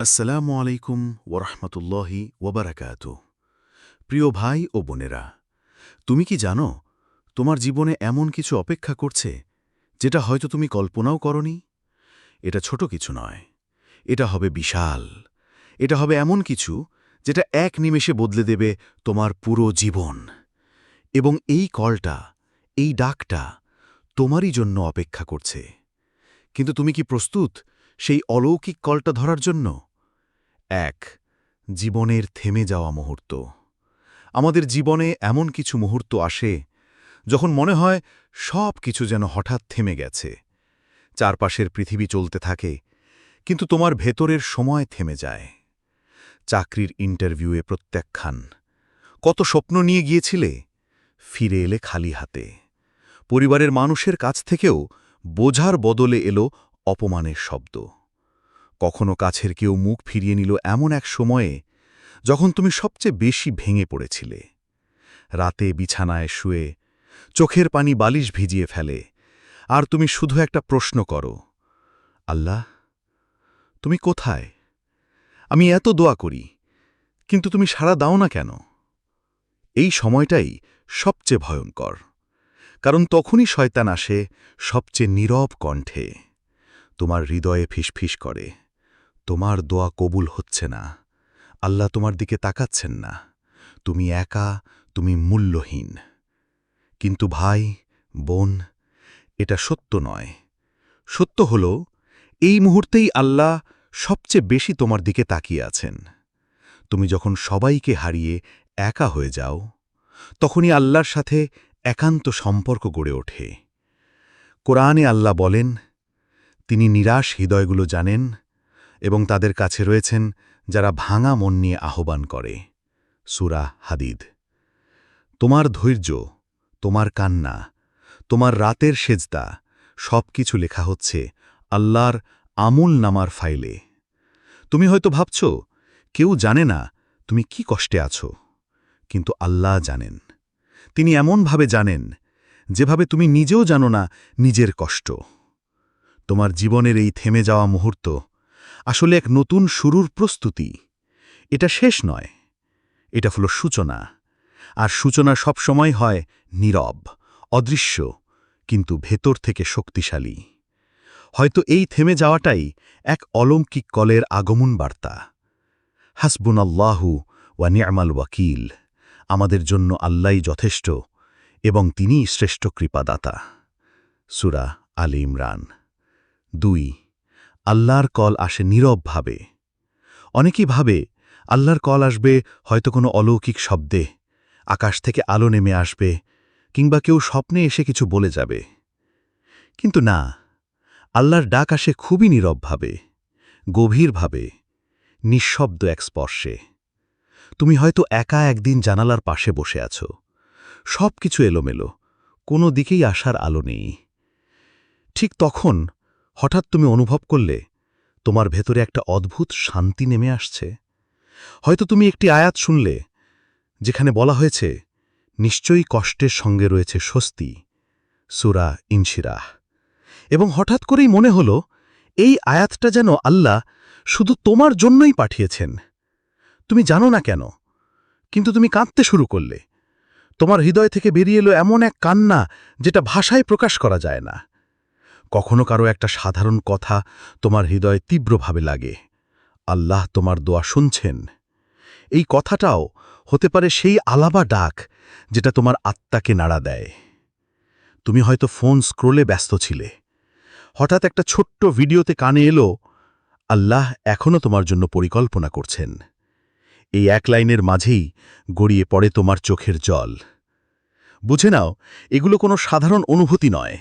আসসালামু আলাইকুম ওরহমতুল্লাহি ওবরাকাত। প্রিয় ভাই ও বোনেরা, তুমি কি জানো, তোমার জীবনে এমন কিছু অপেক্ষা করছে, যেটা হয়তো তুমি কল্পনাও করনি? এটা ছোট কিছু নয়। এটা হবে বিশাল। এটা হবে এমন কিছু, যেটা এক নিমেষে বদলে দেবে তোমার পুরো জীবন। এবং এই কলটা, এই ডাকটা তোমারই জন্য অপেক্ষা করছে। কিন্তু তুমি কি প্রস্তুত সেই অলৌকিক কলটা ধরার জন্য? এক, জীবনের থেমে যাওয়া মুহূর্ত। আমাদের জীবনে এমন কিছু মুহূর্ত আসে, যখন মনে হয় সব কিছু যেন হঠাৎ থেমে গেছে। চারপাশের পৃথিবী চলতে থাকে, কিন্তু তোমার ভেতরের সময় থেমে যায়। চাকরির ইন্টারভিউয়ে প্রত্যাখ্যান। কত স্বপ্ন নিয়ে গিয়েছিলে, ফিরে এলে খালি হাতে। পরিবারের মানুষের কাছ থেকেও বোঝার বদলে এলো অপমানের শব্দ। কখনো কাছের কেউ মুখ ফিরিয়ে নিল এমন এক সময়ে যখন তুমি সবচেয়ে বেশি ভেঙে পড়েছিলে। রাতে বিছানায় শুয়ে চোখের পানি বালিশ ভিজিয়ে ফেলে, আর তুমি শুধু একটা প্রশ্ন করো, আল্লাহ, তুমি কোথায়? আমি এত দোয়া করি, কিন্তু তুমি সাড়া দাও না কেন? এই সময়টাই সবচেয়ে ভয়ঙ্কর, কারণ তখনই শয়তান আসে সবচেয়ে নীরব কণ্ঠে, তোমার হৃদয়ে ফিসফিস করে। তোমার দোয়া কবুল হচ্ছে না। আল্লাহ তোমার দিকে তাকাচ্ছেন না। তুমি একা, তুমি মূল্যহীন। কিন্তু ভাই, বোন, এটা সত্য নয়। সত্য হল, এই মুহূর্তেই আল্লাহ সবচেয়ে বেশি তোমার দিকে তাকিয়ে আছেন। তুমি যখন সবাইকে হারিয়ে একা হয়ে যাও, তখনই আল্লাহর সাথে একান্ত সম্পর্ক গড়ে ওঠে। কোরআনে আল্লাহ বলেন, তিনি নিরাশ হৃদয়গুলো জানেন এবং তাদের কাছে রয়েছেন যারা ভাঙা মন নিয়ে আহ্বান করে। সুরা হাদিদ। তোমার ধৈর্য, তোমার কান্না, তোমার রাতের সেজদা সব কিছু লেখা হচ্ছে আল্লাহর আমুল নামার ফাইলে। তুমি হয়তো ভাবছ, কেউ জানে না তুমি কি কষ্টে আছো, কিন্তু আল্লাহ জানেন। তিনি এমনভাবে জানেন, যেভাবে তুমি নিজেও জানো না নিজের কষ্ট। তোমার জীবনের এই থেমে যাওয়া মুহূর্ত আসলে এক নতুন শুরুর প্রস্তুতি। এটা শেষ নয়। এটা হলো সূচনা। আর সূচনা সবসময় হয় নীরব, অদৃশ্য, কিন্তু ভেতর থেকে শক্তিশালী। হয়তো এই থেমে যাওয়াটাই এক অলৌকিক কলের আগমন বার্তা। হাসবুনাল্লাহু ওয়া নিয়ামাল ওয়াকিল। আমাদের জন্য আল্লাই যথেষ্ট এবং তিনিই শ্রেষ্ঠ কৃপাদাতা। সুরা আলী ইমরান। দুই আল্লাহর কল আসে নীরবভাবে। অনেকেই ভাবে, আল্লাহর কল আসবে হয়তো কোনো অলৌকিক শব্দে, আকাশ থেকে আলো নেমে আসবে, কিংবা কেউ স্বপ্নে এসে কিছু বলে যাবে। কিন্তু না, আল্লাহর ডাক আসে খুবই নীরবভাবে, গভীরভাবে, নিঃশব্দ এক স্পর্শে। তুমি হয়তো একা একদিন জানালার পাশে বসে আছো। সব কিছু এলোমেলো, কোনো দিকেই আসার আলো নেই। ঠিক তখন হঠাৎ তুমি অনুভব করলে তোমার ভেতরে একটা অদ্ভুত শান্তি নেমে আসছে। হয়তো তুমি একটি আয়াত শুনলে যেখানে বলা হয়েছে, নিশ্চয়ই কষ্টের সঙ্গে রয়েছে স্বস্তি। সুরা ইনশিরাহ। এবং হঠাৎ করেই মনে হল, এই আয়াতটা যেন আল্লাহ শুধু তোমার জন্যই পাঠিয়েছেন। তুমি জানো না কেন, কিন্তু তুমি কাঁদতে শুরু করলে। তোমার হৃদয় থেকে বেরিয়ে এলো এমন এক কান্না যেটা ভাষায় প্রকাশ করা যায় না। কখনো কারও একটা সাধারণ কথা তোমার হৃদয়ে তীব্রভাবে লাগে। আল্লাহ তোমার দোয়া শুনছেন। এই কথাটাও হতে পারে সেই আলাবা ডাক যেটা তোমার আত্মাকে নাড়া দেয়। তুমি হয়তো ফোন স্ক্রোলে ব্যস্ত ছিলে। হঠাৎ একটা ছোট্ট ভিডিওতে কানে এলো, আল্লাহ এখনও তোমার জন্য পরিকল্পনা করছেন। এই এক লাইনের মাঝেই গড়িয়ে পড়ে তোমার চোখের জল। বুঝে নাও, এগুলো কোনো সাধারণ অনুভূতি নয়।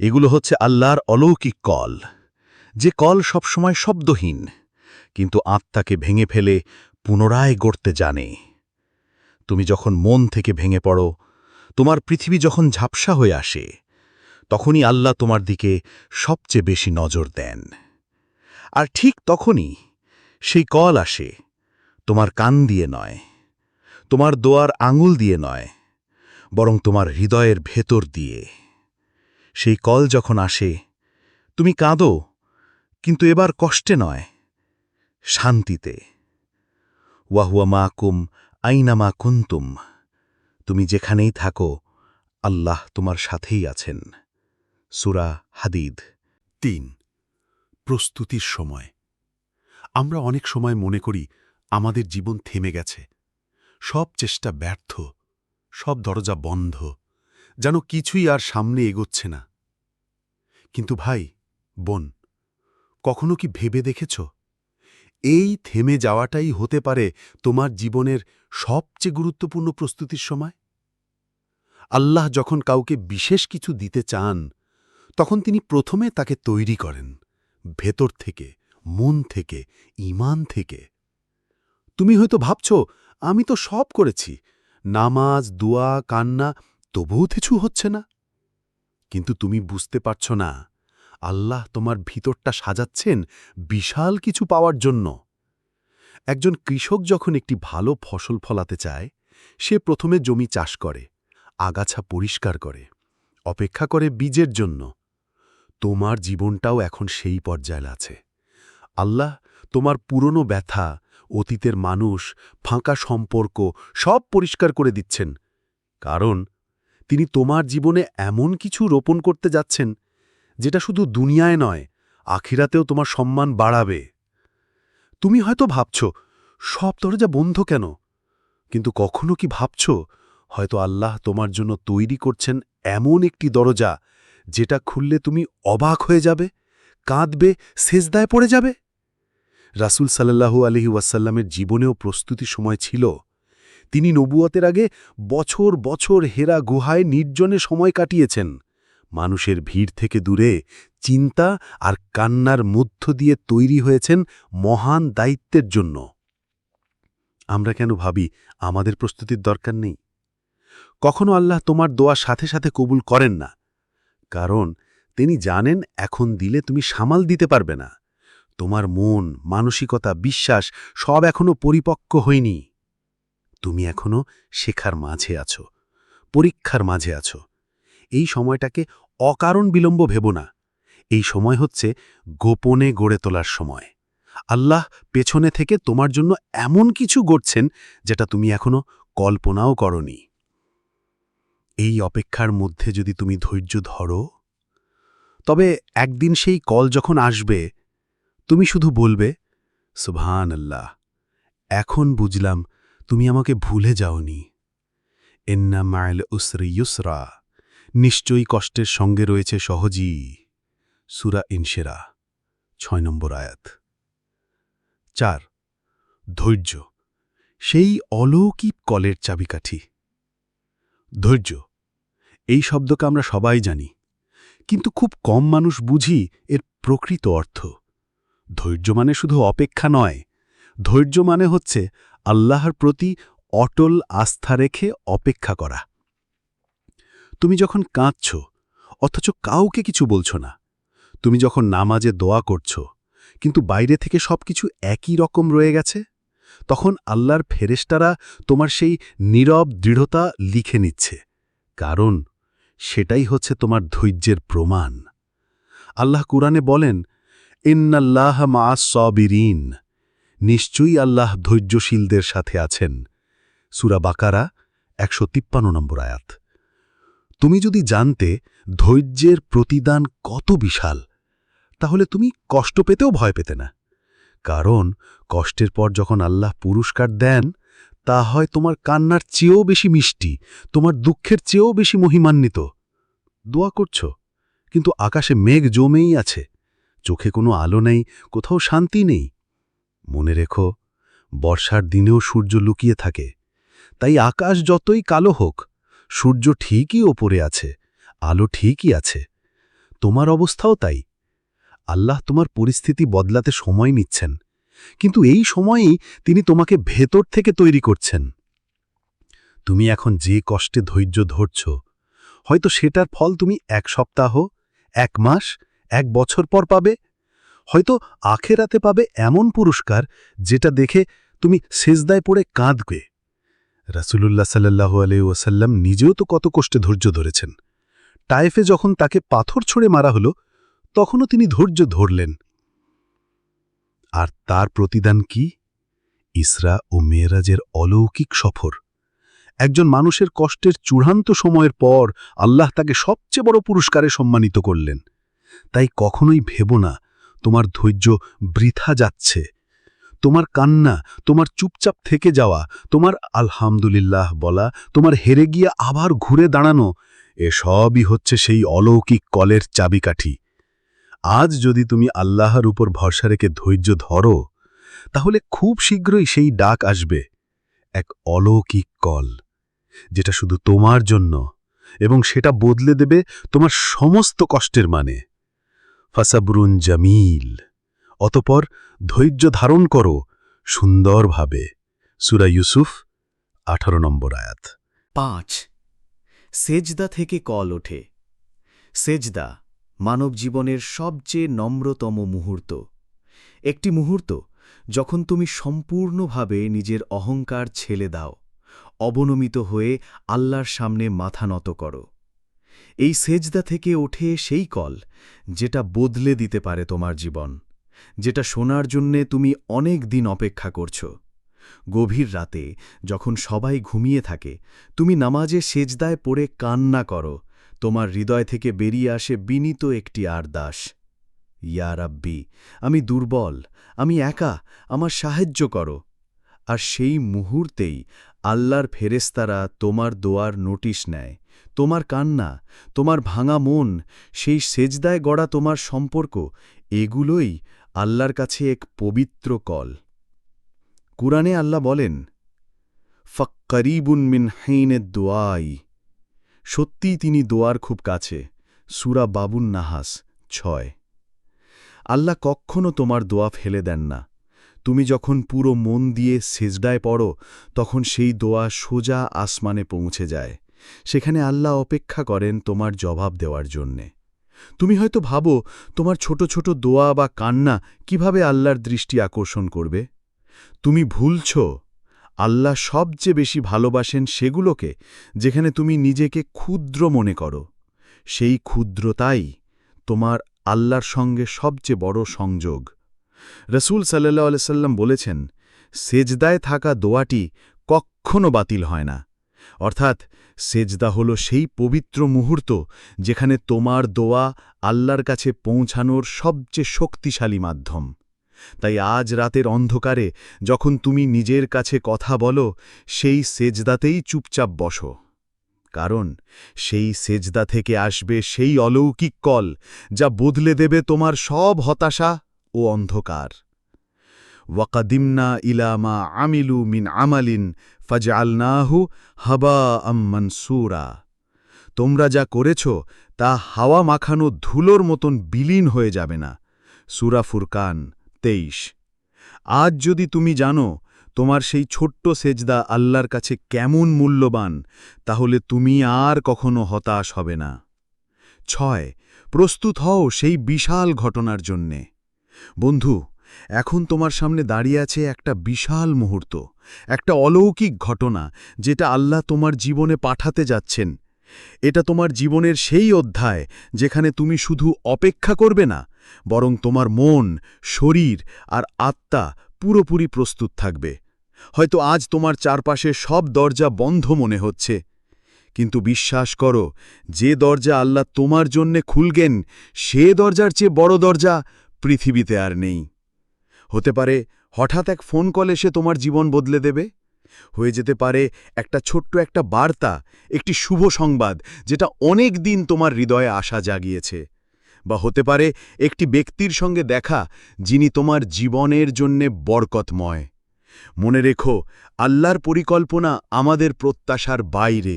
এগুলো হচ্ছে আল্লাহর অলৌকিক কল। যে কল সবসময় শব্দহীন, কিন্তু আত্মাকে ভেঙে ফেলে পুনরায় গড়তে জানে। তুমি যখন মন থেকে ভেঙে পড়ো, তোমার পৃথিবী যখন ঝাপসা হয়ে আসে, তখনই আল্লাহ তোমার দিকে সবচেয়ে বেশি নজর দেন। আর ঠিক তখনই সেই কল আসে, তোমার কান দিয়ে নয়, তোমার দোয়ার আঙুল দিয়ে নয়, বরং তোমার হৃদয়ের ভেতর দিয়ে। সেই কল যখন আসে, তুমি কাঁদো, কিন্তু এবার কষ্টে নয়, শান্তিতে। ওয়াহুয়া মাকুম আইনামা কুন্তুম, তুমি যেখানেই থাকো, আল্লাহ তোমার সাথেই আছেন। সুরা হাদিদ। তিন, প্রস্তুতির সময়। আমরা অনেক সময় মনে করি, আমাদের জীবন থেমে গেছে। সব চেষ্টা ব্যর্থ, সব দরজা বন্ধ। যেন কিছুই আর সামনে এগোচ্ছে না। কিন্তু ভাই, বোন, কখনো কি ভেবে দেখেছ? এই থেমে যাওয়াটাই হতে পারে তোমার জীবনের সবচেয়ে গুরুত্বপূর্ণ প্রস্তুতির সময়? আল্লাহ যখন কাউকে বিশেষ কিছু দিতে চান, তখন তিনি প্রথমে তাকে তৈরি করেন, ভেতর থেকে, মন থেকে ইমান থেকে। তুমি হয়তো ভাবছ, আমি তো সব করেছি। নামাজ, দোয়া, কান্না তবুও কিছু হচ্ছে না। কিন্তু তুমি বুঝতে পারছ না, আল্লাহ তোমার ভিতরটা সাজাচ্ছেন বিশাল কিছু পাওয়ার জন্য। একজন কৃষক যখন একটি ভালো ফসল ফলাতে চায়, সে প্রথমে জমি চাষ করে, আগাছা পরিষ্কার করে, অপেক্ষা করে বীজের জন্য। তোমার জীবনটাও এখন সেই পর্যায়ে আছে। আল্লাহ তোমার পুরনো ব্যথা, অতীতের মানুষ, ফাঁকা সম্পর্ক সব পরিষ্কার করে দিচ্ছেন। কারণ তিনি তোমার জীবনে এমন কিছু রোপণ করতে যাচ্ছেন, যেটা শুধু দুনিয়ায় নয়, আখিরাতেও তোমার সম্মান বাড়াবে। তুমি হয়তো ভাবছ, সব দরজা বন্ধ কেন? কিন্তু কখনো কি ভাবছ, হয়তো আল্লাহ তোমার জন্য তৈরি করছেন এমন একটি দরজা, যেটা খুললে তুমি অবাক হয়ে যাবে, কাঁদবে, সেজদায় পড়ে যাবে? রাসুল সাল্লাহু আলহি ওয়াসাল্লামের জীবনেও প্রস্তুতি সময় ছিল তিনি নবুয়তের আগে বছর বছর হেরা গুহায় নির্জনে সময় কাটিয়েছেন। মানুষের ভিড় থেকে দূরে চিন্তা আর কান্নার মধ্য দিয়ে তৈরি হয়েছেন মহান দায়িত্বের জন্য। আমরা কেন ভাবি আমাদের প্রস্তুতির দরকার নেই? কখনো আল্লাহ তোমার দোয়া সাথে সাথে কবুল করেন না। কারণ তিনি জানেন এখন দিলে তুমি সামাল দিতে পারবে না। তোমার মন, মানসিকতা, বিশ্বাস সব এখনও পরিপক্ক হয়নি। তুমি এখনও শেখার মাঝে আছো, পরীক্ষার মাঝে আছো। এই সময়টাকে অকারণ বিলম্ব ভেব না। এই সময় হচ্ছে গোপনে গড়ে তোলার সময়। আল্লাহ পেছনে থেকে তোমার জন্য এমন কিছু গড়ছেন যেটা তুমি এখনও কল্পনাও করনি। এই অপেক্ষার মধ্যে যদি তুমি ধৈর্য ধরো, তবে একদিন সেই কল যখন আসবে, তুমি শুধু বলবে সুবহান আল্লাহ এখন বুঝলাম তুমি আমাকে ভুলে যাওনি। এন্না মায়েল উসরি ইউসরা, নিশ্চয়ই কষ্টের সঙ্গে রয়েছে সহজই। সুরা ইনশেরা, ছয় নম্বর আয়াত। চার, ধৈর্য, সেই অলৌকিক কলের চাবিকাঠি। ধৈর্য, এই শব্দকে আমরা সবাই জানি, কিন্তু খুব কম মানুষ বুঝি এর প্রকৃত অর্থ। ধৈর্য মানে শুধু অপেক্ষা নয়, ধৈর্য মানে হচ্ছে আল্লাহর প্রতি অটল আস্থা রেখে অপেক্ষা করা। তুমি যখন কাঁদছ, অথচ কাউকে কিছু বলছ না। তুমি যখন নামাজে দোয়া করছ, কিন্তু বাইরে থেকে সবকিছু একই রকম রয়ে গেছে, তখন আল্লাহর ফেরেশতারা তোমার সেই নীরব দৃঢ়তা লিখে নিচ্ছে, কারণ সেটাই হচ্ছে তোমার ধৈর্যের প্রমাণ। আল্লাহ কুরআনে বলেন, ইন্নাল্লাহ মা সবিরিন। নিশ্চয়ই আল্লাহ ধৈর্যশীলদের সাথে আছেন। সুরা বাকারা, একশো তিপ্পান্ন নম্বর আয়াত। তুমি যদি জানতে ধৈর্যের প্রতিদান কত বিশাল, তাহলে তুমি কষ্ট পেতেও ভয় পেতে না। কারণ কষ্টের পর যখন আল্লাহ পুরস্কার দেন, তা হয় তোমার কান্নার চেয়েও বেশি মিষ্টি, তোমার দুঃখের চেয়েও বেশি মহিমান্বিত। দোয়া করছ, কিন্তু আকাশে মেঘ জমেই আছে, চোখে কোনো আলো নেই, কোথাও শান্তি নেই। মনে রেখো, বর্ষার দিনেও সূর্য লুকিয়ে থাকে। তাই আকাশ যতই কালো হোক, সূর্য ঠিকই ওপরে আছে, আলো ঠিকই আছে। তোমার অবস্থাও তাই। আল্লাহ তোমার পরিস্থিতি বদলাতে সময় নিচ্ছেন, কিন্তু এই সময়েই তিনি তোমাকে ভেতর থেকে তৈরি করছেন। তুমি এখন যে কষ্টে ধৈর্য ধরছ, হয়তো সেটার ফল তুমি এক সপ্তাহ, এক মাস, এক বছর পর পাবে হয়তো আখেরাতে পাবে এমন পুরস্কার যেটা দেখে তুমি সেজদায় পড়ে কাঁদবে। রাসুলুল্লাহ সাল্লাহু আলহি ওসাল্লাম নিজেও তো কত কষ্টে ধৈর্য ধরেছেন। টাইফে যখন তাকে পাথর ছড়ে মারা হলো, তখনও তিনি ধৈর্য ধরলেন। আর তার প্রতিদান কি? ইসরা ও মেয়েরাজের অলৌকিক সফর। একজন মানুষের কষ্টের চূড়ান্ত সময়ের পর আল্লাহ তাকে সবচেয়ে বড় পুরস্কারে সম্মানিত করলেন। তাই কখনোই ভেব না তোমার ধৈর্য বৃথা যাচ্ছে। তোমার কান্না, তোমার চুপচাপ থেকে যাওয়া, তোমার আলহামদুলিল্লাহ বলা, তোমার হেরে গিয়ে আবার ঘুরে দাঁড়ানো এসবই হচ্ছে সেই অলৌকিক কলের চাবিকাঠি। আজ যদি তুমি আল্লাহর উপর ভরসা রেখে ধৈর্য ধরো, তাহলে খুব শীঘ্রই সেই ডাক আসবে, এক অলৌকিক কল, যেটা শুধু তোমার জন্য, এবং সেটা বদলে দেবে তোমার সমস্ত কষ্টের মানে। ফাসাবরুন জামিল। অতপর ধৈর্য ধারণ করো সুন্দরভাবে। সুরা ইউসুফ, আঠারো নম্বর আয়াত। পাঁচ, সেজদা থেকে কল ওঠে। সেজদা মানব জীবনের সবচেয়ে নম্রতম মুহূর্ত। একটি মুহূর্ত যখন তুমি সম্পূর্ণভাবে নিজের অহংকার ছেলে দাও, অবনমিত হয়ে আল্লাহর সামনে মাথা নত করো। এই সেজদা থেকে ওঠে সেই কল, যেটা বদলে দিতে পারে তোমার জীবন, যেটা শোনার জন্যে তুমি অনেক দিন অপেক্ষা করছ। গভীর রাতে, যখন সবাই ঘুমিয়ে থাকে, তুমি নামাজে সেজদায় পড়ে কান্না করো, তোমার হৃদয় থেকে বেরিয়ে আসে বিনীত একটি আরদাস। ইয়া রাব্বি, আমি দুর্বল, আমি একা, আমার সাহায্য করো। আর সেই মুহূর্তেই আল্লাহর ফেরেস্তারা তোমার দোয়ার নোটিশ নেয়। তোমার কান্না, তোমার ভাঙা মন, সেই সেজদায় গড়া তোমার সম্পর্ক, এগুলোই আল্লাহর কাছে এক পবিত্র কল। কুরআনে আল্লাহ বলেন, ফক্করিবুন মিন হাইনে দোয়াই। সত্যিই তিনি দোয়ার খুব কাছে, সুরা বাবুন নাহাস ছয়। আল্লাহ কখনো তোমার দোয়া ফেলে দেন না। তুমি যখন পুরো মন দিয়ে সেজদায় পড়ো, তখন সেই দোয়া সোজা আসমানে পৌঁছে যায়। সেখানে আল্লাহ অপেক্ষা করেন তোমার জবাব দেওয়ার জন্যে। তুমি হয়তো ভাবো, তোমার ছোট ছোট দোয়া বা কান্না কীভাবে আল্লাহর দৃষ্টি আকর্ষণ করবে? তুমি ভুলছ, আল্লাহ সবচেয়ে বেশি ভালোবাসেন সেগুলোকে যেখানে তুমি নিজেকে ক্ষুদ্র মনে করো। সেই ক্ষুদ্রতাই তোমার আল্লাহর সঙ্গে সবচেয়ে বড় সংযোগ। রসুল সাল্লাহ আলসাল্লাম বলেছেন, সেজদায় থাকা দোয়াটি কক্ষণো বাতিল হয় না। অর্থাৎ সেজদা হল সেই পবিত্র মুহূর্ত যেখানে তোমার দোয়া আল্লাহর কাছে পৌঁছানোর সবচেয়ে শক্তিশালী মাধ্যম। তাই আজ রাতের অন্ধকারে যখন তুমি নিজের কাছে কথা বলো, সেই সেজদাতেই চুপচাপ বসো। কারণ সেই সেজদা থেকে আসবে সেই অলৌকিক কল যা বদলে দেবে তোমার সব হতাশা ও অন্ধকার। ওয়াকাদিমনা ইলামা আমিলু মিন আমালিন ফাজআলনাহু হাবা আম্মানসুরা তোমরা যা করেছ, তা হাওয়া মাখানো ধুলোর মতন বিলীন হয়ে যাবে না। সুরা ফুরকান তেইশ। আজ যদি তুমি জানো, তোমার সেই ছোট্ট সেজদা আল্লাহর কাছে কেমন মূল্যবান, তাহলে তুমি আর কখনো হতাশ হবে না। ছয়, প্রস্তুত হও সেই বিশাল ঘটনার জন্যে। বন্ধু এখন তোমার সামনে দাঁড়িয়ে আছে একটা বিশাল মুহূর্ত, একটা অলৌকিক ঘটনা যেটা আল্লাহ তোমার জীবনে পাঠাতে যাচ্ছেন। এটা তোমার জীবনের সেই অধ্যায় যেখানে তুমি শুধু অপেক্ষা করবে না, বরং তোমার মন, শরীর আর আত্মা পুরোপুরি প্রস্তুত থাকবে। হয়তো আজ তোমার চারপাশে সব দরজা বন্ধ মনে হচ্ছে, কিন্তু বিশ্বাস করো, যে দরজা আল্লাহ তোমার জন্যে খুলগেন সে দরজার চেয়ে বড় দরজা পৃথিবীতে আর নেই। হতে পারে হঠাৎ এক ফোন কল এসে তোমার জীবন বদলে দেবে? হয়ে যেতে পারে একটা ছোট্ট একটা বার্তা, একটি শুভ সংবাদ, যেটা অনেক দিন তোমার হৃদয়ে আশা জাগিয়েছে। বা হতে পারে একটি ব্যক্তির সঙ্গে দেখা, যিনি তোমার জীবনের জন্যে বরকতময়। মনে রেখো, আল্লাহর পরিকল্পনা আমাদের প্রত্যাশার বাইরে।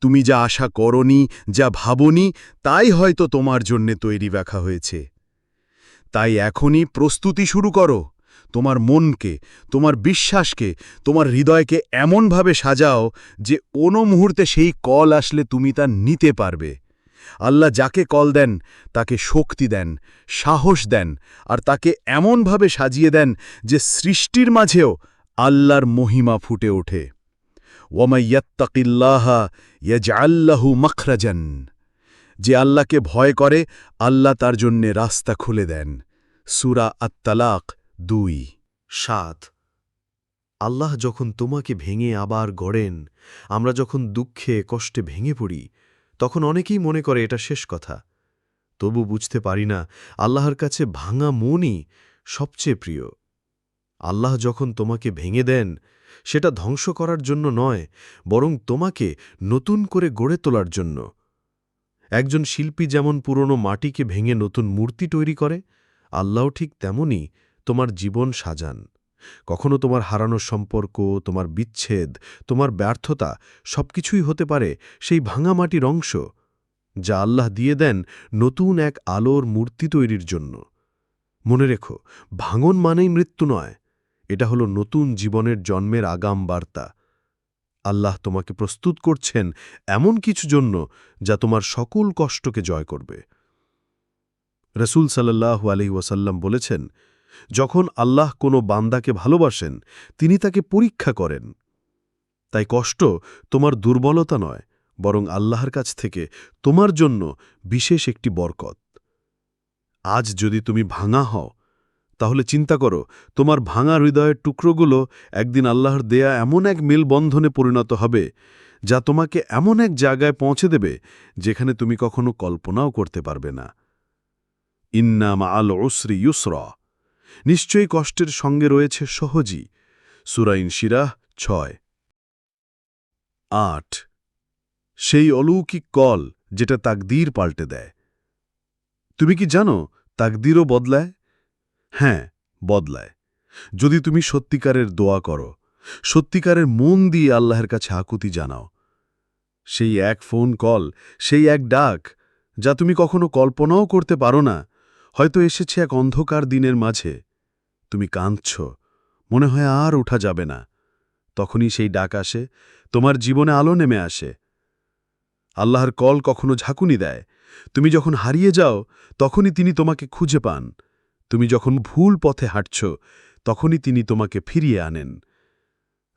তুমি যা আশা করনি, যা ভাবনি, তাই হয়তো তোমার জন্যে তৈরি রাখা হয়েছে। তাই এখনই প্রস্তুতি শুরু করো। তোমার মনকে, তোমার বিশ্বাসকে, তোমার হৃদয়কে এমনভাবে সাজাও যে কোনো মুহূর্তে সেই কল আসলে তুমি তা নিতে পারবে। আল্লাহ যাকে কল দেন, তাকে শক্তি দেন, সাহস দেন, আর তাকে এমনভাবে সাজিয়ে দেন যে সৃষ্টির মাঝেও আল্লাহর মহিমা ফুটে ওঠে। ওয়ামাইয়াত্তাকিল্লাহা ইয়াজআল্লাহু মখরাজান। যে আল্লাহকে ভয় করে, আল্লাহ তার জন্যে রাস্তা খুলে দেন। সুরা আত্তালাক দুই, সাত। আল্লাহ যখন তোমাকে ভেঙে আবার গড়েন, আমরা যখন দুঃখে, কষ্টে ভেঙে পড়ি, তখন অনেকেই মনে করে এটা শেষ কথা। তবু বুঝতে পারি না, আল্লাহর কাছে ভাঙা মনই সবচেয়ে প্রিয়। আল্লাহ যখন তোমাকে ভেঙে দেন, সেটা ধ্বংস করার জন্য নয়, বরং তোমাকে নতুন করে গড়ে তোলার জন্য। একজন শিল্পী যেমন পুরনো মাটিকে ভেঙে নতুন মূর্তি তৈরি করে আল্লাহ ঠিক তেমনই তোমার জীবন সাজান। কখনো তোমার হারানো সম্পর্ক, তোমার বিচ্ছেদ, তোমার ব্যর্থতা সবকিছুই হতে পারে সেই ভাঙা মাটির অংশ যা আল্লাহ দিয়ে দেন নতুন এক আলোর মূর্তি তৈরির জন্য। মনে রেখো, ভাঙন মানেই মৃত্যু নয়, এটা হলো নতুন জীবনের জন্মের আগাম বার্তা আল্লাহ তোমাকে প্রস্তুত করছেন এমন কিছু জন্য যা তোমার সকল কষ্টকে জয় করবে। রসুল সাল্লাহু আলহি ওয়াসাল্লাম বলেছেন, যখন আল্লাহ কোনো বান্দাকে ভালোবাসেন, তিনি তাকে পরীক্ষা করেন। তাই কষ্ট তোমার দুর্বলতা নয়, বরং আল্লাহর কাছ থেকে তোমার জন্য বিশেষ একটি বরকত। আজ যদি তুমি ভাঙা হও তাহলে চিন্তা করো, তোমার ভাঙা হৃদয়ের টুকরোগুলো একদিন আল্লাহর দেয়া এমন এক মেলবন্ধনে পরিণত হবে, যা তোমাকে এমন এক জায়গায় পৌঁছে দেবে, যেখানে তুমি কখনো কল্পনাও করতে পারবে না। ইন্নাম আল ওসরি ইউসরা, নিশ্চয়ই কষ্টের সঙ্গে রয়েছে সহজই। সুরাইন শিরাহ ছয়। আট। সেই অলৌকিক কল যেটা তাকদীর পাল্টে দেয়। তুমি কি জানো তাকদীরও বদলায়? হ্যাঁ বদলায়। যদি তুমি সত্যিকারের দোয়া করো, সত্যিকারের মন দিয়ে আল্লাহর কাছে আকুতি জানাও। সেই এক ফোন কল, সেই এক ডাক, যা তুমি কখনো কল্পনাও করতে পারো না, হয়তো এসেছে এক অন্ধকার দিনের মাঝে। তুমি কাঁদছ, মনে হয় আর ওঠা যাবে না। তখনই সেই ডাক আসে, তোমার জীবনে আলো নেমে আসে। আল্লাহর কল কখনো ঝাঁকুনি দেয়। তুমি যখন হারিয়ে যাও, তখনই তিনি তোমাকে খুঁজে পান। তুমি যখন ভুল পথে হাঁটছ, তখনই তিনি তোমাকে ফিরিয়ে আনেন।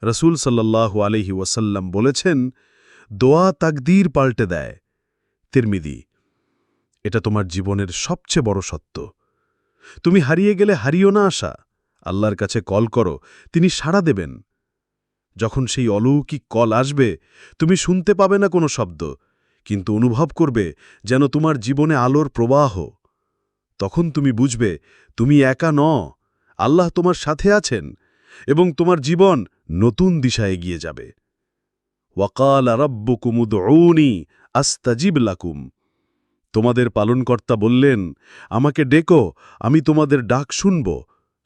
রসুল সাল্লাহ আলহি ওয়াসাল্লাম বলেছেন, দোয়া তাকদীর পাল্টে দেয়। তিরমিদি, এটা তোমার জীবনের সবচেয়ে বড় সত্য। তুমি হারিয়ে গেলে হারিও না আসা আল্লাহর কাছে কল করো, তিনি সাড়া দেবেন। যখন সেই অলৌকিক কল আসবে, তুমি শুনতে পাবে না কোনো শব্দ, কিন্তু অনুভব করবে যেন তোমার জীবনে আলোর প্রবাহ। তখন তুমি বুঝবে, তুমি একা ন আল্লাহ তোমার সাথে আছেন এবং তোমার জীবন নতুন দিশা এগিয়ে যাবে। ওয়াকাল আরব্বুকুমুদ ঔনি আস্তাজিব লাকুম। তোমাদের পালনকর্তা বললেন, আমাকে ডেকো, আমি তোমাদের ডাক শুনব।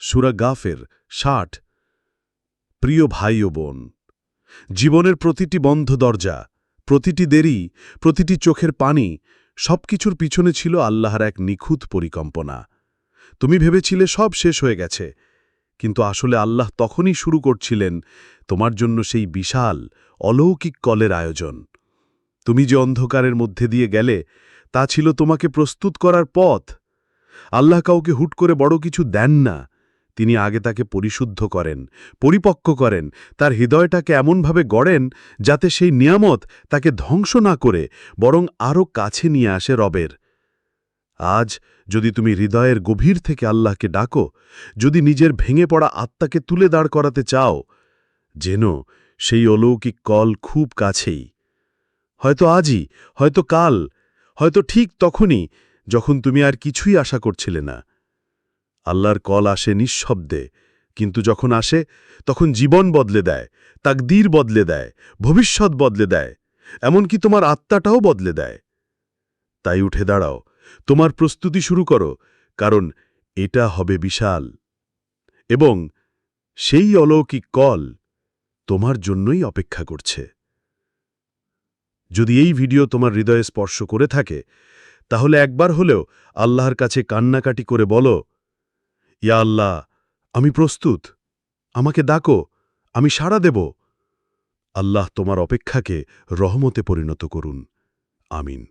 সুরা গাফের ষাট। প্রিয় ভাই ও বোন, জীবনের প্রতিটি বন্ধ দরজা, প্রতিটি দেরি, প্রতিটি চোখের পানি সবকিছুর পিছনে ছিল আল্লাহর এক নিখুঁত পরিকল্পনা। তুমি ভেবেছিলে সব শেষ হয়ে গেছে, কিন্তু আসলে আল্লাহ তখনই শুরু করছিলেন তোমার জন্য সেই বিশাল, অলৌকিক কলের আয়োজন। তুমি যে অন্ধকারের মধ্যে দিয়ে গেলে, তা ছিল তোমাকে প্রস্তুত করার পথ। আল্লাহ কাউকে হুট করে বড় কিছু দেন না। তিনি আগে তাকে পরিশুদ্ধ করেন, পরিপক্ক করেন, তার হৃদয়টাকে এমনভাবে গড়েন যাতে সেই নিয়ামত তাকে ধ্বংস না করে, বরং আরও কাছে নিয়ে আসে রবের। আজ যদি তুমি হৃদয়ের গভীর থেকে আল্লাহকে ডাকো, যদি নিজের ভেঙে পড়া আত্মাকে তুলে দাঁড় করাতে চাও, যেন সেই অলৌকিক কল খুব কাছেই। হয়তো আজই, হয়তো কাল, হয়তো ঠিক তখনই, যখন তুমি আর কিছুই আশা করছিলে না। আল্লাহর কল আসে নিঃশব্দে, কিন্তু যখন আসে, তখন জীবন বদলে দেয়, তাকদীর বদলে দেয়, ভবিষ্যৎ বদলে দেয়, এমনকি তোমার আত্মাটাও বদলে দেয়। তাই উঠে দাঁড়াও, তোমার প্রস্তুতি শুরু করো, কারণ এটা হবে বিশাল। এবং সেই অলৌকিক কল তোমার জন্যই অপেক্ষা করছে। যদি এই ভিডিও তোমার হৃদয়ে স্পর্শ করে থাকে, তাহলে একবার হলেও আল্লাহর কাছে কান্নাকাটি করে বলো ইয়া আল্লাহ, আমি প্রস্তুত। আমাকে ডাকো, আমি সাড়া দেব। আল্লাহ তোমার অপেক্ষাকে রহমতে পরিণত করুন। আমিন।